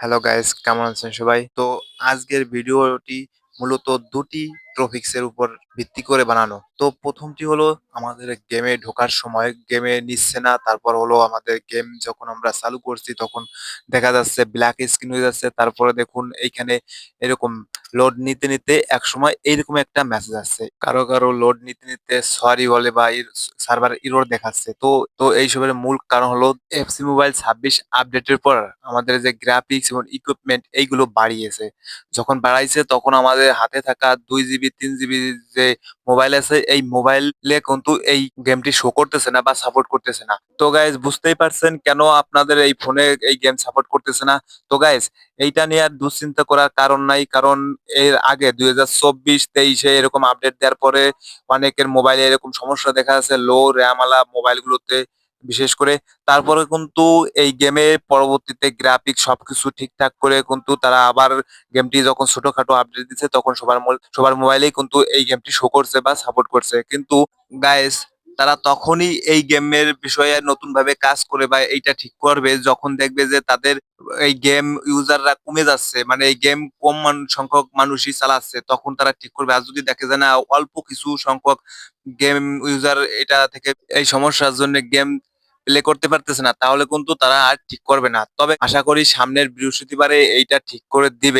Hello guys কেমন আছেন সবাই? তো আজকের ভিডিওটি মূলত দুটি টপিক্স এর উপর ভিত্তি করে বানানো। তো প্রথমটি হলো আমাদের গেমে ঢোকার সময়। গেমে নিচ্ছে না, তারপর হলো আমাদের গেম যখন আমরা চালু করছি তখন দেখা যাচ্ছে ব্ল্যাক স্ক্রিন হয়ে যাচ্ছে। তারপরে দেখুন এইখানে এরকম লোড নিতে নিতে এক সময় এইরকম একটা মেসেজ আসছে। কারও কারও লোড নিতে নিতে সরি বলে বা সার্ভার ইরোর দেখাচ্ছে। তো তো এইসবের মূল কারণ হলো এফসি মোবাইল ছাব্বিশ আপডেটের পর আমাদের যে গ্রাফিক্স এবং ইকুইপমেন্ট এইগুলো বাড়িয়েছে। যখন বাড়াইছে তখন আমাদের হাতে থাকা দুই জিবি তিন জিবি যে মোবাইল আছে, এই মোবাইলে কিন্তু এই গেমটি শো করতেছে না বা সাপোর্ট করতেছে না। তো গাইজ বুঝতেই পারছেন কেন আপনাদের এই ফোনে এই গেম সাপোর্ট করতেছে না? তো গাইজ এইটা নিয়ে আর দুশ্চিন্তা করার কারণ নাই, কারণ এর আগে দুই হাজার চব্বিশ তেইশে এরকম আপডেট দেওয়ার পরে অনেকের মোবাইলে এরকম সমস্যা দেখা যাচ্ছে লো র্যাম আলা মোবাইলগুলোতে বিশেষ করে তারপরে কিন্তু এই গেমে পরবর্তীতে গ্রাফিক সবকিছু ঠিকঠাক করে কিন্তু তারা আবার গেমটি যখন ছোটখাটো আপডেট দিচ্ছে, তখন সবার সবার মোবাইলেই কিন্তু এই গেমটি শো করছে বা সাপোর্ট করছে। কিন্তু গাইস তারা তখনই এই গেমের বিষয়ে নতুন ভাবে কাজ করে বা এইটা ঠিক করবে যখন দেখবে যে তাদের এই গেম ইউজাররা কমে যাচ্ছে মানে এই গেম কম সংখ্যক মানুষই চালাচ্ছে, তখন তারা ঠিক করবে। আর যদি দেখে যে না, অল্প কিছু সংখ্যক গেম ইউজার এটা থেকে এই সমস্যার জন্য গেম প্লে করতে পারতেছে না, তাহলে কিন্তু তারা আর ঠিক করবে না। তবে আশা করি সামনের বৃহস্পতিবারে এইটা ঠিক করে দিবে।